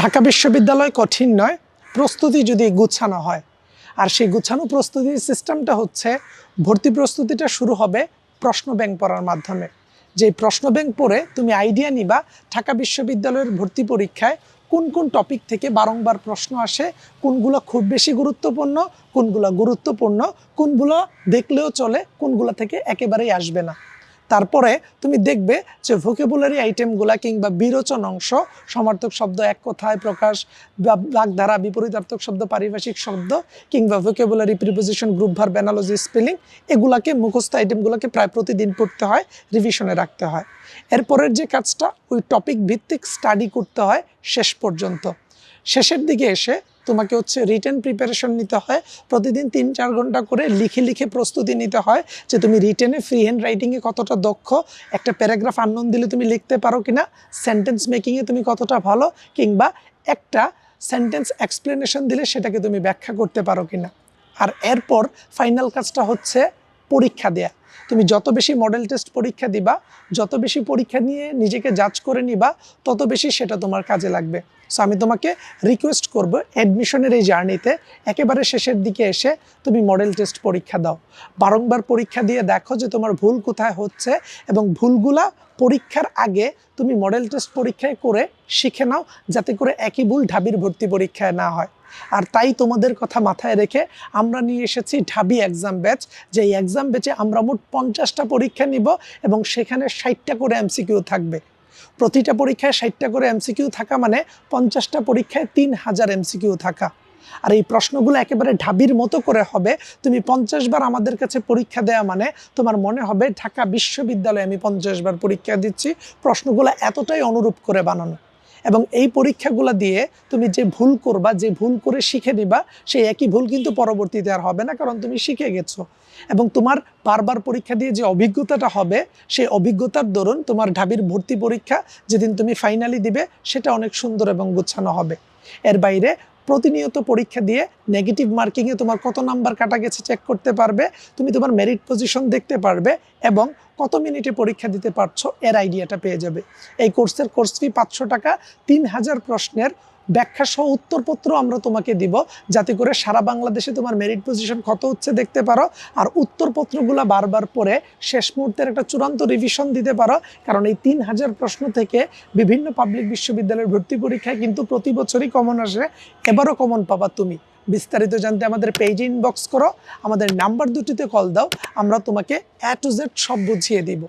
ঢাকা বিশ্ববিদ্যালয় কঠিন নয়, প্রস্তুতি যদি গুছানো হয়। আর সেই গুছানো প্রস্তুতির সিস্টেমটা হচ্ছে, ভর্তি প্রস্তুতিটা শুরু হবে প্রশ্ন ব্যাংক পড়ার মাধ্যমে। যে প্রশ্ন ব্যাংক পড়ে, তুমি আইডিয়া নিবা ঢাকা বিশ্ববিদ্যালয়ের ভর্তি পরীক্ষায় কোন কোন টপিক থেকে বারংবার প্রশ্ন আসে, কোনগুলো খুব বেশি গুরুত্বপূর্ণ, কোনগুলো গুরুত্বপূর্ণ, কোনগুলো দেখলেও চলে, কোনগুলো থেকে একেবারেই আসবে না। তারপরে তুমি দেখবে যে ভোকেবুলারি আইটেমগুলা কিংবা বিরোচন অংশ, সমার্থক শব্দ এক কথায় প্রকাশ, বা বাগধারা, বিপরীতার্থক শব্দ, পারিভাষিক শব্দ কিংবা ভোকেবুলারি প্রিপোজিশন গ্রুপ ভার ব্যানালজি স্পেলিং এগুলাকে মুখস্থ আইটেমগুলোকে প্রায় প্রতিদিন পড়তে হয় রিভিশনে রাখতে হয়। এরপরের যে কাজটা, ওই টপিক ভিত্তিক স্টাডি করতে হয় শেষ পর্যন্ত। শেষের দিকে এসে তোমাকে হচ্ছে রিটেন প্রিপারেশন নিতে হয়। প্রতিদিন তিন, চার ঘণ্টা করে লিখে লিখে প্রস্তুতি নিতে হয় যে তুমি রিটেনে ফ্রি হ্যান্ড রাইটিংয়ে কতটা দক্ষ, একটা প্যারাগ্রাফ আননোন দিলে তুমি লিখতে পারো কিনা সেন্টেন্স মেকিংয়ে তুমি কতটা ভালো, কিংবা একটা সেন্টেন্স এক্সপ্লেনেশন দিলে সেটাকে তুমি ব্যাখ্যা করতে পারো কিনা। আর এরপর ফাইনাল কাজটা হচ্ছে পরীক্ষা দেয়া। তুমি যত বেশি মডেল টেস্ট পরীক্ষা দিবা, যত বেশি পরীক্ষা নিয়ে নিজেকে জাজ করে নিবা, তত বেশি সেটা তোমার কাজে লাগবে। সো আমি তোমাকে রিকোয়েস্ট করব অ্যাডমিশনের এই জার্নিতে একেবারে শেষের দিকে এসে তুমি মডেল টেস্ট পরীক্ষা দাও। বারংবার পরীক্ষা দিয়ে দেখো যে তোমার ভুল কোথায় হচ্ছে এবং ভুলগুলা পরীক্ষার আগে তুমি মডেল টেস্ট পরীক্ষায় করে শিখে নাও যাতে করে একই ভুল ঢাবির ভর্তি পরীক্ষায় না হয়। আর তাই তোমাদের কথা মাথায় রেখে আমরা নিয়ে এসেছি ঢাবি এক্সাম ব্যাচ যে এই এক্সাম ব্যাচে আমরা মোট পঞ্চাশটা পরীক্ষা নিব এবং সেখানে ষাটটা করে এমসিকিউ থাকবে। প্রতিটা পরীক্ষায় ষাটটা করে এমসিকিউ থাকা মানে পঞ্চাশটা পরীক্ষায় তিন হাজার এমসিকিউ থাকা। আর এই প্রশ্নগুলো একেবারে ঢাবির মতো করে হবে, তুমি পঞ্চাশ বার আমাদের কাছে পরীক্ষা দেয়া মানে তোমার মনে হবে ঢাকা বিশ্ববিদ্যালয়ে আমি পঞ্চাশ বার পরীক্ষা দিচ্ছি, প্রশ্নগুলো এতটাই অনুরূপ করে বানানো। এবং এই পরীক্ষাগুলো দিয়ে তুমি যে ভুল করবা, যে ভুল করে শিখে নিবা, সেই একই ভুল কিন্তু পরবর্তীতে আর হবে না, কারণ তুমি শিখে গেছো। এবং তোমার বারবার পরীক্ষা দিয়ে যে অভিজ্ঞতাটা হবে, সেই অভিজ্ঞতার দরুন তোমার ঢাবির ভর্তি পরীক্ষা যেদিন তুমি ফাইনালি দিবে, সেটা অনেক সুন্দর এবং গুছানো হবে। এর বাইরে প্রতিনিয়ত পরীক্ষা দিয়ে নেগেটিভ মার্কিংয়ে তোমার কত নাম্বার কাটা গেছে চেক করতে পারবে, তুমি তোমার মেরিট পজিশন দেখতে পারবে এবং কত মিনিটে পরীক্ষা দিতে পারছ, এর আইডিয়াটা পেয়ে যাবে। এই কোর্সের কোর্স ফি পাঁচশো টাকা, তিন হাজার প্রশ্নের ব্যাখ্যা সহ উত্তরপত্র আমরা তোমাকে দিব, যাতে করে সারা বাংলাদেশে তোমার মেরিট পজিশন কত হচ্ছে দেখতে পারো। আর উত্তরপত্রগুলো বারবার পড়ে, শেষ মুহূর্তের একটা চূড়ান্ত রিভিশন দিতে পারো, কারণ এই তিন হাজার প্রশ্ন থেকে বিভিন্ন পাবলিক বিশ্ববিদ্যালয়ের ভর্তি পরীক্ষায় কিন্তু প্রতি বছরই কমন আসে, এবারও কমন পাবা তুমি। বিস্তারিত জানতে আমাদের পেজে ইনবক্স করো, আমাদের নাম্বার দুটিতে কল দাও, আমরা তোমাকে অ্যা টু জেড সব বুঝিয়ে দিব।